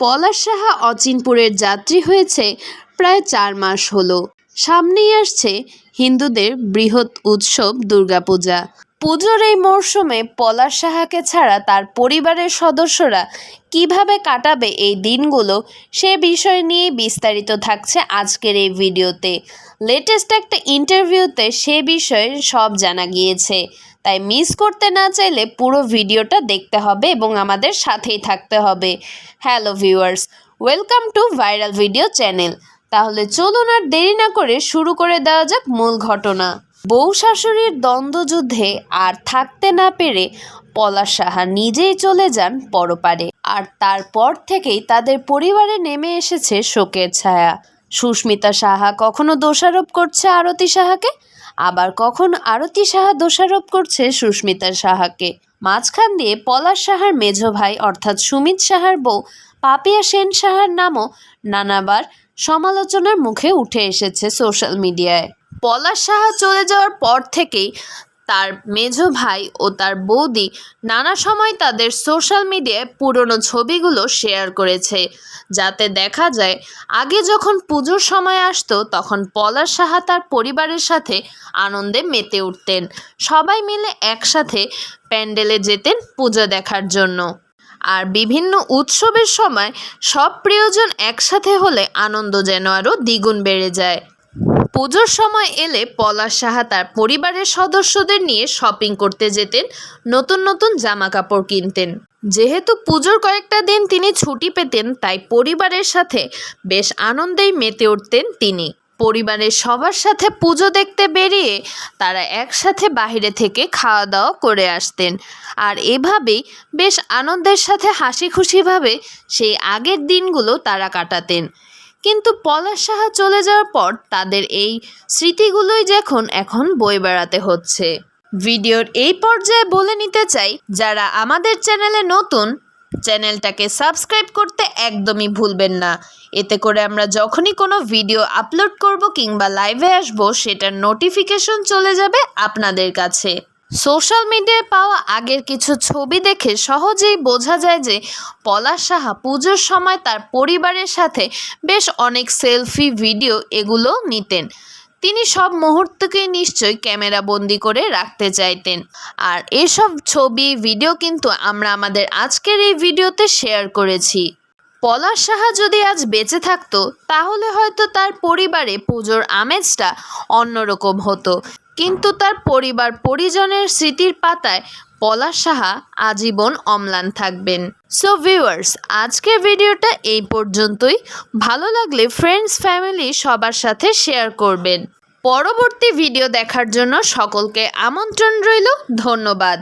পলাশ সাহা অচিনপুরের যাত্রী হয়েছে প্রায় চার মাস হলো। সামনেই আসছে হিন্দুদের বৃহৎ উৎসব দুর্গাপূজা। পুজোর এই মরশুমে পলাশ সাহাকে ছাড়া তার পরিবারের সদস্যরা কীভাবে কাটাবে এই দিনগুলো সে বিষয় নিয়ে বিস্তারিত থাকছে আজকের এই ভিডিওতে। লেটেস্ট একটা ইন্টারভিউতে সে বিষয়ে সব জানা গিয়েছে। তাই মিস করতে না চাইলে পুরো ভিডিওটা দেখতে হবে এবং আমাদের সাথেই থাকতে হবে। Hello viewers welcome to viral video channel তাহলে চলুন আর দেরি না করে শুরু করে দেওয়া যাক মূল ঘটনা। বউ শাশুড়ির দ্বন্দ্বযুদ্ধে আর থাকতে না পেরে পলাশ সাহা নিজেই চলে যান পরপারে। আর তারপর থেকেই তাদের পরিবারে নেমে এসেছে শোকের ছায়া। সুস্মিতা সাহা কখনো দোষারোপ করছে আরতি সাহাকে? আবার কখন আরতি সাহা দোষারোপ করছে সুস্মিতা সাহাকে? মাঝখান দিয়ে পলাশ সাহার মেজ ভাই অর্থাৎ সুমিত সাহার বউ পাপিয়া সেন সাহার নামও নানাবার সমালোচনার মুখে উঠে এসেছে সোশ্যাল মিডিয়ায়। পলাশ সাহা চলে যাওয়ার পর থেকেই তার মেজ ভাই ও তার বৌদি নানা সময় তাদের সোশ্যাল মিডিয়ায় পুরনো ছবিগুলো শেয়ার করেছে। যাতে দেখা যায়, আগে যখন পুজোর সময় আসতো, তখন পলাশ সাহা তার পরিবারের সাথে আনন্দে মেতে উঠতেন। সবাই মিলে একসাথে প্যান্ডেলে যেতেন পুজো দেখার জন্য। আর বিভিন্ন উৎসবের সময় সব প্রিয়জন একসাথে হলে আনন্দ যেন আরও দ্বিগুণ বেড়ে যায়। পুজোর সময় এলে পলাশ সাহা তার পরিবারের সদস্যদের নিয়ে শপিং করতে যেতেন, নতুন নতুন জামা কাপড় কিনতেন। যেহেতু পুজোর কয়েকটা দিন তিনি ছুটি পেতেন, তাই পরিবারের সাথে বেশ আনন্দেই মেতে উঠতেন তিনি। পরিবারের সবার সাথে পুজো দেখতে বেরিয়ে তারা একসাথে বাইরে থেকে খাওয়া দাওয়া করে আসতেন। আর এভাবেই বেশ আনন্দের সাথে হাসি খুশিভাবে সেই আগের দিনগুলো তারা কাটাতেন। কিন্তু পলাশ সাহা চলে যাওয়ার পর তাদের এই স্মৃতিগুলোই যখন এখন বই বেড়াতে হচ্ছে। ভিডিওর এই পর্যায়ে বলে নিতে চাই, যারা আমাদের চ্যানেলে নতুন, চ্যানেলটাকে সাবস্ক্রাইব করতে একদমই ভুলবেন না। এতে করে আমরা যখনই কোনো ভিডিও আপলোড করব কিংবা লাইভে আসব, সেটার নোটিফিকেশন চলে যাবে আপনাদের কাছে। সোশ্যাল মিডিয়ায় পাওয়া আগের কিছু ছবি দেখে সহজেই বোঝা যায় যে পলাশ সাহা পুজোর সময় তার পরিবারের সাথে বেশ অনেক সেলফি, ভিডিও এগুলো নিতেন। তিনি সব মুহূর্তকে নিশ্চয়ই ক্যামেরা বন্দি করে রাখতে চাইতেন। আর এসব ছবি, ভিডিও কিন্তু আমরা আমাদের আজকের এই ভিডিওতে শেয়ার করেছি। পলাশ সাহা যদি আজ বেঁচে থাকতো, তাহলে হয়তো তার পরিবারে পুজোর আমেজটা অন্যরকম হতো। কিন্তু তার পরিবার পরিজনের স্মৃতির পাতায় পলাশ সাহা আজীবন অম্লান থাকবেন। সো ভিউয়ার্স আজকের ভিডিওটা এই পর্যন্তই। ভালো লাগলে ফ্রেন্ডস ফ্যামিলি সবার সাথে শেয়ার করবেন। পরবর্তী ভিডিও দেখার জন্য সকলকে আমন্ত্রণ রইল। ধন্যবাদ।